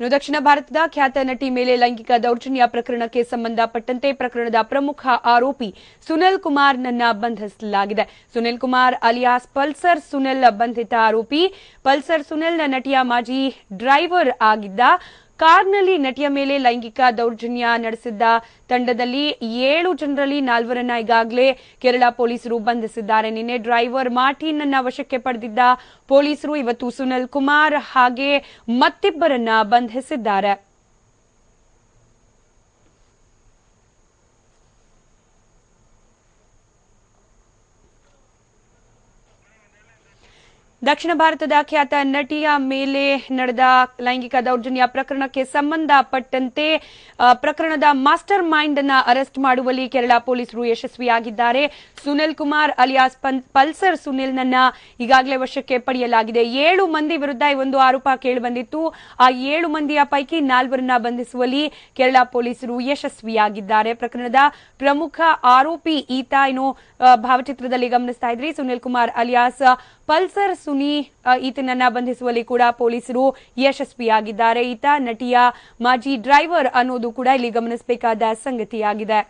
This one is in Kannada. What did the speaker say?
ಇನ್ನು ದಕ್ಷಿಣ ಭಾರತದ ಖ್ಯಾತ ನಟಿ ಮೇಲೆ ಲೈಂಗಿಕ ದೌರ್ಜನ್ಯ ಪ್ರಕರಣಕ್ಕೆ ಸಂಬಂಧಪಟ್ಟಂತೆ ಪ್ರಕರಣದ ಪ್ರಮುಖ ಆರೋಪಿ ಸುನಿಲ್ ಕುಮಾರ್ನನ್ನ ಬಂಧಿಸಲಾಗಿದೆ. ಸುನಿಲ್ ಕುಮಾರ್ ಅಲಿಯಾಸ್ ಪಲ್ಸರ್ ಸುನಿಲ್ ಬಂಧಿತ ಆರೋಪಿ. ಪಲ್ಸರ್ ಸುನಿಲ್ ನಟಿಯ ಮಾಜಿ ಡ್ರೈವರ್ ಆಗಿದ್ದ ಕಾರ್ನಲ್ಲಿ ನಟಿಯ ಮೇಲೆ ಲೈಂಗಿಕ ದೌರ್ಜನ್ಯ ನಡೆಸಿದ್ದ ತಂಡದಲ್ಲಿ ಏಳು ಜನರಲ್ಲಿ ನಾಲ್ವರನ್ನ ಈಗಾಗಲೇ ಕೇರಳ ಪೊಲೀಸರು ಬಂಧಿಸಿದ್ದಾರೆ. ನಿನ್ನೆ ಡ್ರೈವರ್ ಮಾರ್ಟಿನ್ ಅನ್ನ ವಶಕ್ಕೆ ಪಡೆದಿದ್ದ ಪೊಲೀಸರು ಇವತ್ತು ಸುನಿಲ್ ಕುಮಾರ್ ಹಾಗೆ ಮತ್ತಿಬ್ಬರನ್ನ ಬಂಧಿಸಿದ್ದಾರೆ. ದಕ್ಷಿಣ ಭಾರತದ ಖ್ಯಾತ ನಟಿಯ ಮೇಲೆ ನಡೆದ ಲೈಂಗಿಕ ದೌರ್ಜನ್ಯ ಪ್ರಕರಣಕ್ಕೆ ಸಂಬಂಧಪಟ್ಟಂತೆ ಪ್ರಕರಣದ ಮಾಸ್ಟರ್ ಮೈಂಡ್ ಅನ್ನು ಅರೆಸ್ಟ್ ಮಾಡುವಲ್ಲಿ ಕೇರಳ ಪೊಲೀಸರು ಯಶಸ್ವಿಯಾಗಿದ್ದಾರೆ. ಸುನಿಲ್ ಕುಮಾರ್ ಅಲಿಯಾಸ್ ಪಲ್ಸರ್ ಸುನಿಲ್ ನನ್ನ ಈಗಾಗಲೇ ವಶಕ್ಕೆ ಪಡೆಯಲಾಗಿದೆ. ಏಳು ಮಂದಿ ವಿರುದ್ಧ ಈ ಒಂದು ಆರೋಪ ಕೇಳಿಬಂದಿತ್ತು. ಆ ಏಳು ಮಂದಿಯ ಪೈಕಿ ನಾಲ್ವರನ್ನ ಬಂಧಿಸುವಲ್ಲಿ ಕೇರಳ ಪೊಲೀಸರು ಯಶಸ್ವಿಯಾಗಿದ್ದಾರೆ. ಪ್ರಕರಣದ ಪ್ರಮುಖ ಆರೋಪಿ ಈತ ಏನು ಭಾವಚಿತ್ರದಲ್ಲಿ ಗಮನಿಸ್ತಾ ಇದ್ರಿ, ಸುನಿಲ್ ಕುಮಾರ್ ಅಲಿಯಾಸ್ ಪಲ್ಸರ್ ಸುನಿ ಈತನನ್ನ ಬಂಧಿಸುವಲ್ಲಿ ಕೂಡ ಪೊಲೀಸರು ಯಶಸ್ವಿಯಾಗಿದ್ದಾರೆ. ಈತ ನಟಿಯ ಮಾಜಿ ಡ್ರೈವರ್ ಅನ್ನೋದು ಕೂಡ ಇಲ್ಲಿ ಗಮನಿಸಬೇಕಾದ ಸಂಗತಿಯಾಗಿದೆ.